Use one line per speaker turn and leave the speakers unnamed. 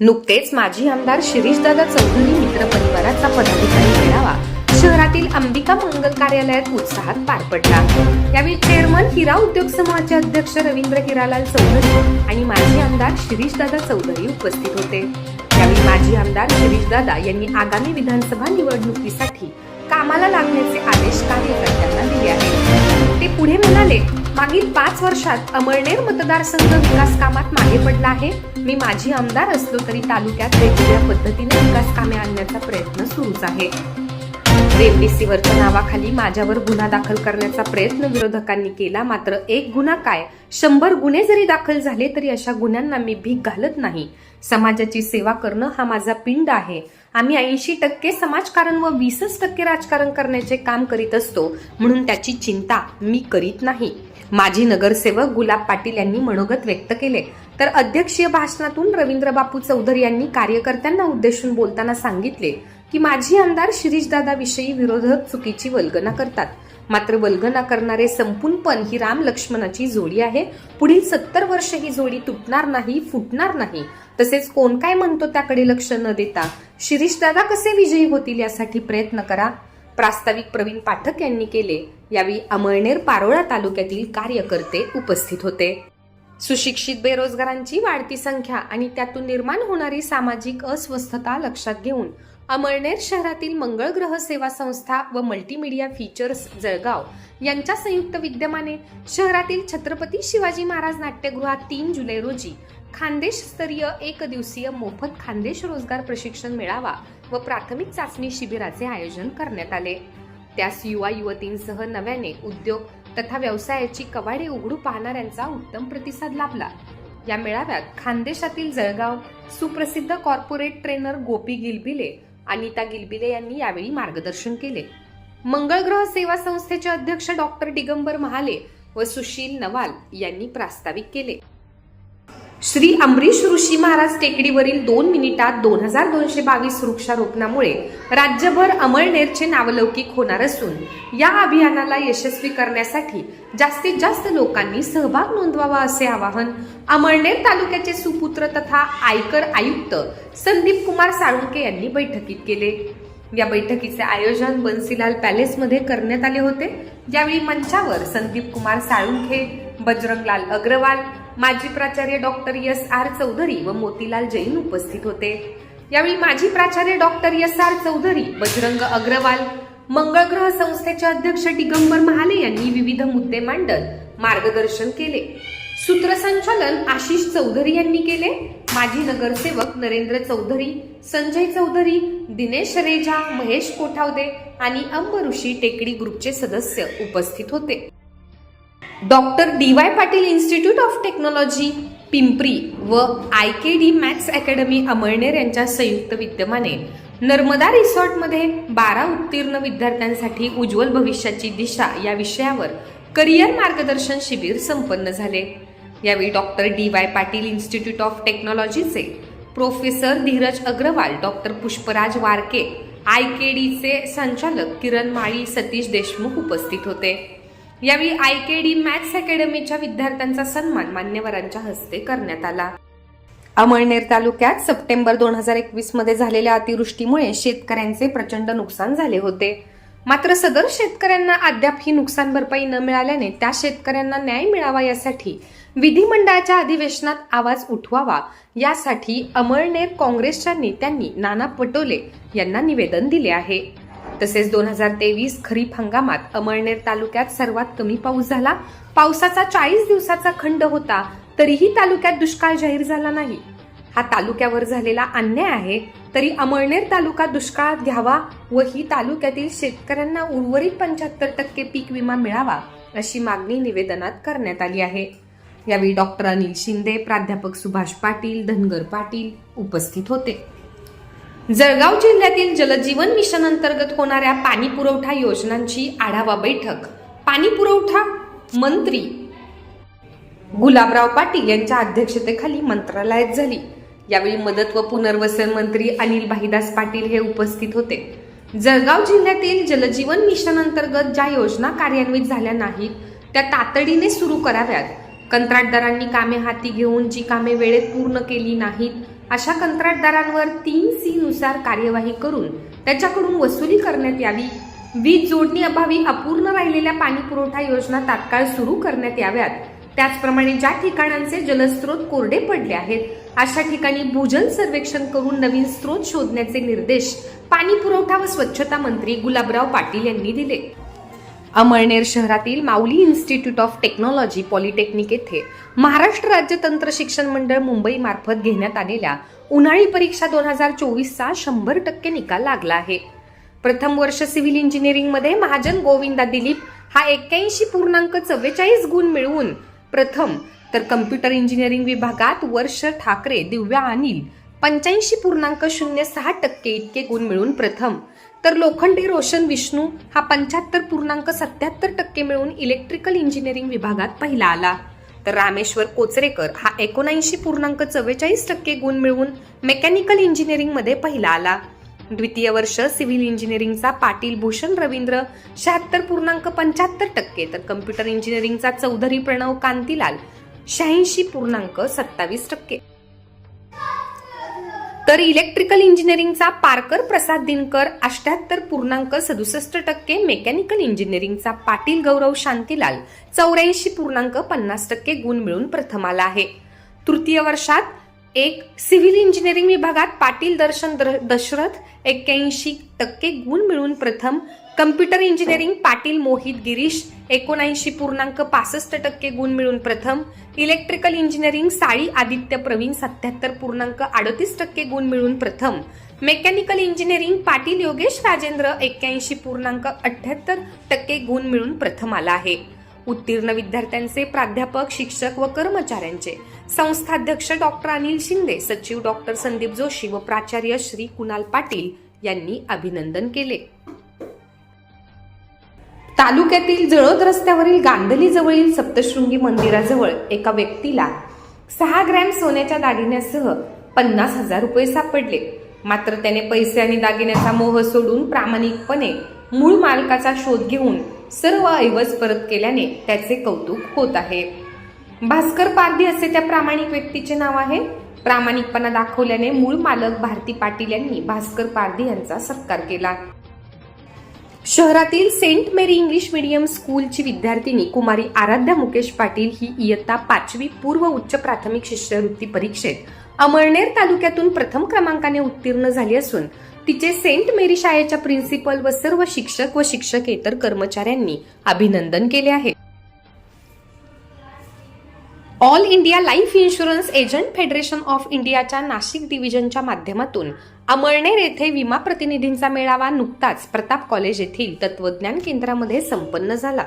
नुकतेच माजी आमदार शिरीषदादा चौधरी मित्र परिवाराचा पदाधिकारी मेळावा शहरातील अंबिका मंगल कार्यालयात उत्साहात पार पडला. यावेळी चेअरमन हिरा उद्योग समूहाचे अध्यक्ष रवींद्र हिरालाल चौधरी आणि माजी आमदार शिरीषदादा चौधरी उपस्थित होते. यावेळी माजी आमदार शिरीषदादा यांनी आगामी विधानसभा निवडणुकीसाठी कामाला लागण्याचे आदेश कार्यकर्त्यांना दिले आहेत. ते पुढे म्हणाले मागील पाच वर्षात अमळनेर मतदारसंघ विकास कामात मागे पडला आहे. मी माझी आमदार असलो तरी तालुक्यात वेगवेगळ्या पद्धतीने विकास कामे आणण्याचा प्रयत्न सुरूच आहे. रेमडेसिवीरच्या नावाखाली माझ्यावर गुन्हा दाखल करण्याचा प्रयत्न विरोधकांनी केला. मात्र एक गुन्हा काय? शंभर गुन्हे जरी दाखल झाले तरी अशा गुन्ह्यांना मी भीक घालत नाही. समाजाची सेवा करणं हा माझा पिंड आहे. आम्ही ऐंशी टक्के समाजकारण व वीसच टक्के राजकारण करण्याचे काम करीत असतो. म्हणून त्याची चिंता मी करीत नाही. माजी नगरसेवक गुलाब पाटील यांनी मनोगत व्यक्त केले. तर अध्यक्षीय भाषणातून रवींद्र बापू चौधरी यांनी कार्यकर्त्यांना उद्देशून बोलताना सांगितले की माजी आमदार शिरीषदादाविषयी विरोधक चुकीची वल्गना करतात. मात्र वल्गना करणारे संपूनपण ही राम लक्ष्मणाची जोडी आहे. पुढील सत्तर वर्ष ही जोडी तुटणार नाही फुटणार नाही. तसेच कोण काय म्हणतो त्याकडे लक्ष न देता शिरीषदादा कसे विजयी होतील यासाठी प्रयत्न करा. प्रास्ताविक प्रवीण पाठक यांनी केले. यावेळी अमळनेर पारोळा तालुक्यातील कार्यकर्ते उपस्थित होते. सुशिक्षित बेरोजगारांची वाढती संख्या आणि त्यातून निर्माण होणारी सामाजिक अस्वस्थता लक्षात घेऊन अमळनेर शहरातील मंगळ ग्रह सेवा संस्था व मल्टीमीडिया फीचर्स जळगाव यांच्या संयुक्त विद्यमाने शहरातील छत्रपती शिवाजी महाराज नाट्यगृहात तीन जुलै रोजी खानदेशस्तरीय एक दिवसीय मोफत खानदेश रोजगार प्रशिक्षण मेळावा व प्राथमिक चाचणी शिबिराचे आयोजन करण्यात आले. त्यास युवा युवतींसह नव्याने उद्योग तथा व्यवसायाची कवाडे उघडू पाहणाऱ्यांचा उत्तम प्रतिसाद लाभला. या मेळाव्यात खानदेशातील जळगाव सुप्रसिद्ध कॉर्पोरेट ट्रेनर गोपी गिलबिले अनिता गिलबिले यांनी यावेळी मार्गदर्शन केले. मंगळग्रह सेवा संस्थेचे अध्यक्ष डॉक्टर दिगंबर महाले व सुशील नवाल यांनी प्रास्ताविक केले. श्री अमरीश ऋषी महाराज टेकडीवरील दोन मिनिटात दोन हजार दोनशे बावीस वृक्षारोपणामुळे राज्यभर अमळनेरचे नावलौकिक होणार असून या अभियानाला यशस्वी करण्यासाठी जास्तीत जास्त लोकांनी सहभाग नोंदवावा असे आवाहन अमळनेर तालुक्याचे सुपुत्र तथा आयकर आयुक्त संदीप कुमार साळुंके यांनी बैठकीत केले. या बैठकीचे आयोजन बन्सीलाल पॅलेसमध्ये करण्यात आले होते. यावेळी मंचावर संदीप कुमार साळुंखे बजरंगलाल अग्रवाल माजी प्राचार्य डॉक्टर एस आर चौधरी व मोतीलाल जैन उपस्थित होते. यावेळी माजी प्राचार्य doctor S R Chaudhari Bajrang Agrawal Mangalgraha संस्थेचे अध्यक्ष दिगंबर महाले यांनी विविध मुद्दे मांडत मार्गदर्शन केले. सूत्रसंचालन आशिष चौधरी यांनी केले. माजी नगरसेवक नरेंद्र चौधरी संजय चौधरी दिनेश रेजा महेश कोठावदे आणि अंबऋषी टेकडी ग्रुपचे सदस्य उपस्थित होते. Doctor D Y Patil institute of technology Pimpri व I K D maths academy Amalner यांच्या संयुक्त विद्यमाने नर्मदा रिसॉर्टमध्ये बारा उत्तीर्ण विद्यार्थ्यांसाठी उज्ज्वल भविष्याची दिशा या विषयावर करिअर मार्गदर्शन शिबिर संपन्न झाले. यावेळी doctor D Y Patil institute of टेक्नॉलॉजीचे professor Dhiraj Agrawal doctor Pushparaj Warke I K डीचे संचालक किरण माळी सतीश देशमुख उपस्थित होते. यावेळी आय के डी मॅथ्स अकॅडमीच्या विद्यार्थ्यांचा सन्मान मान्यवरांच्या हस्ते करण्यात आला. अमळनेर तालुक्यात सप्टेंबर दोन हजार एकवीसमध्ये झालेल्या अतिवृष्टीमुळे शेतकऱ्यांचे प्रचंड नुकसान झाले होते. मात्र सदर शेतकऱ्यांना अद्याप ही नुकसान भरपाई न मिळाल्याने त्या शेतकऱ्यांना न्याय मिळावा यासाठी विधिमंडळाच्या अधिवेशनात आवाज उठवावा यासाठी अमळनेर काँग्रेसच्या नेत्यांनी नाना पटोले यांना निवेदन दिले आहे. तसेच दोन हजार तेवीस खरीप हंगामात अमळनेर तालुक्यात सर्वात कमी पाऊस झाला. पावसाचा चाळीस दिवसाचा खंड होता तरीही तालुक्यात दुष्काळ जाहीर झाला नाही. हा तालुक्यावर झालेला अन्याय आहे तरी अमळनेर तालुका दुष्काळात घ्यावा व ही तालुक्यातील शेतकऱ्यांना उर्वरित पंच्याहत्तर टक्के पीक विमा मिळावा अशी मागणी निवेदनात करण्यात आली आहे. यावेळी डॉक्टर अनिल शिंदे प्राध्यापक सुभाष पाटील धनगर पाटील उपस्थित होते. जळगाव जिल्ह्यातील जलजीवन मिशन अंतर्गत होणाऱ्या पाणी पुरवठा योजनांची आढावा बैठक. पाणी पुरवठा मंत्री गुलाबराव पाटील यांच्या अध्यक्षतेखाली मंत्रालयात झाली. यावेळी मदत व पुनर्वसन मंत्री अनिल भाईदास पाटील हे उपस्थित होते. जळगाव जिल्ह्यातील जलजीवन मिशन अंतर्गत ज्या योजना कार्यान्वित झाल्या नाहीत त्या तातडीने सुरू कराव्यात. कंत्राटदारांनी कामे हाती घेऊन जी कामे वेळेत पूर्ण केली नाहीत अशा कंत्राटदारांवर तीन सी नुसार कार्यवाही करून त्याच्याकडून वसुली करण्यात यावी. वीज जोडणी अभावी अपूर्ण राहिलेल्या पाणी पुरवठा योजना तात्काळ सुरू करण्यात याव्यात. त्याचप्रमाणे ज्या ठिकाणांचे जलस्रोत कोरडे पडले आहेत अशा ठिकाणी भूजल सर्वेक्षण करून नवीन स्रोत शोधण्याचे निर्देश पाणी पुरवठा व स्वच्छता मंत्री गुलाबराव पाटील यांनी दिले. अमळनेर शहरातील Mauli institute of technology polytechnic येथे महाराष्ट्र राज्य तंत्र शिक्षण मंडळ मुंबई मार्फत घेण्यात आलेल्या उन्हाळी परीक्षा दोन हजार चोवीसचा शंभर टक्के निकाल लागला आहे. प्रथम वर्ष सिव्हिल इंजिनिअरिंगमध्ये महाजन गोविंदा दिलीप हा एक्क्याऐंशी पूर्णांक चव्वेचाळीस गुण मिळवून प्रथम तर कम्प्युटर इंजिनिअरिंग विभागात वर्ष ठाकरे दिव्या अनिल पंच्याऐंशी पूर्णांक शून्य सहा टक्के इतके गुण मिळून प्रथम. तर लोखंडे रोशन विष्णू हा पंच्याहत्तर पूर्णांक सत्याहत्तर टक्के मिळवून इलेक्ट्रिकल इंजिनिअरिंग विभागात पहिला आला. तर रामेश्वर कोचरेकर हा एकोणऐंशी पूर्णांक चव्वेचाळीस टक्के गुण मिळवून मेकॅनिकल इंजिनिअरिंगमध्ये पहिला आला. द्वितीय वर्ष सिव्हिल इंजिनिअरिंगचा पाटील भूषण रवींद्र शहात्तर पूर्णांक पंच्याहत्तर टक्के तर कम्प्युटर इंजिनिअरिंगचा चौधरी प्रणव कांतीलाल शहाऐंशी पूर्णांक सत्तावीस टक्के. तर इलेक्ट्रिकल इंजिनिअरिंगचा पारकर प्रसाद दिनकर अष्ट्याहत्तर पूर्णांक सदुसष्ट टक्के मेकॅनिकल इंजिनिअरिंगचा पाटील गौरव शांतीलाल चौऱ्याऐंशी पूर्णांक पन्नास टक्के गुण मिळून प्रथम आला आहे. तृतीय वर्षात एक सिव्हिल इंजिनिअरिंग विभागात पाटील दर्शन दशरथ एक्क्याऐंशी टक्के गुण मिळून प्रथम कम्प्युटर इंजिनिअरिंग पाटील मोहित गिरीश एकोणऐंशी पूर्णांक पासष्ट टक्के गुण मिळून प्रथम. इलेक्ट्रिकल इंजिनिअरिंग साळी आदित्य प्रवीण सत्याहत्तर पूर्णांक अडतीस टक्के गुण मिळून प्रथम. मेकॅनिकल इंजिनिअरिंग पाटील योगेश राजेंद्र एक्क्याऐंशी पूर्णांक अठ्याहत्तर टक्के गुण मिळून प्रथम आला आहे. उत्तीर्ण विद्यार्थ्यांचे प्राध्यापक शिक्षक व कर्मचाऱ्यांचे. संस्थाध्यक्ष डॉक्टर अनिल शिंदे सचिव डॉक्टर संदीप जोशी व प्राचार्य श्री कुणाल पाटील यांनी अभिनंदन केले. तालुक्यातील जळोद रस्त्यावरील गांधली जवळील सप्तशृंगी मंदिराजवळ एका व्यक्तीला सहा ग्रॅम सोन्याच्या दागिन्यासह पन्नास हजार रुपये सापडले. मात्र त्याने पैसे आणि दागिन्याचा मोह सोडून प्रामाणिकपणे मूळ मालकाचा शोध घेऊन सर्व ऐवज परत केल्याने त्याचे कौतुक होत आहे. भास्कर पारधी असे त्या प्रामाणिक व्यक्तीचे नाव आहे. प्रामाणिकपणा दाखवल्याने मूळ मालक भारती पाटील यांनी भास्कर पारधी यांचा सत्कार केला. शहरातील सेंट मेरी इंग्लिश मीडियम स्कूलची विद्यार्थिनी कुमारी आराध्या मुकेश पाटील ही इयत्ता पाचवी पूर्व उच्च प्राथमिक शिष्यवृत्ती परीक्षेत अमळनेर तालुक्यातून प्रथम क्रमांकाने उत्तीर्ण झाली असून तिचे सेंट मेरी शाळेच्या प्रिन्सिपल व सर्व शिक्षक व शिक्षकेतर कर्मचाऱ्यांनी अभिनंदन केले आहे. All India life insurance agent federation of इंडियाच्या नाशिक डिव्हिजनच्या माध्यमातून अमळनेर येथे विमा प्रतिनिधींचा मेळावा नुकताच प्रताप कॉलेज येथील तत्वज्ञान केंद्रामध्ये संपन्न झाला.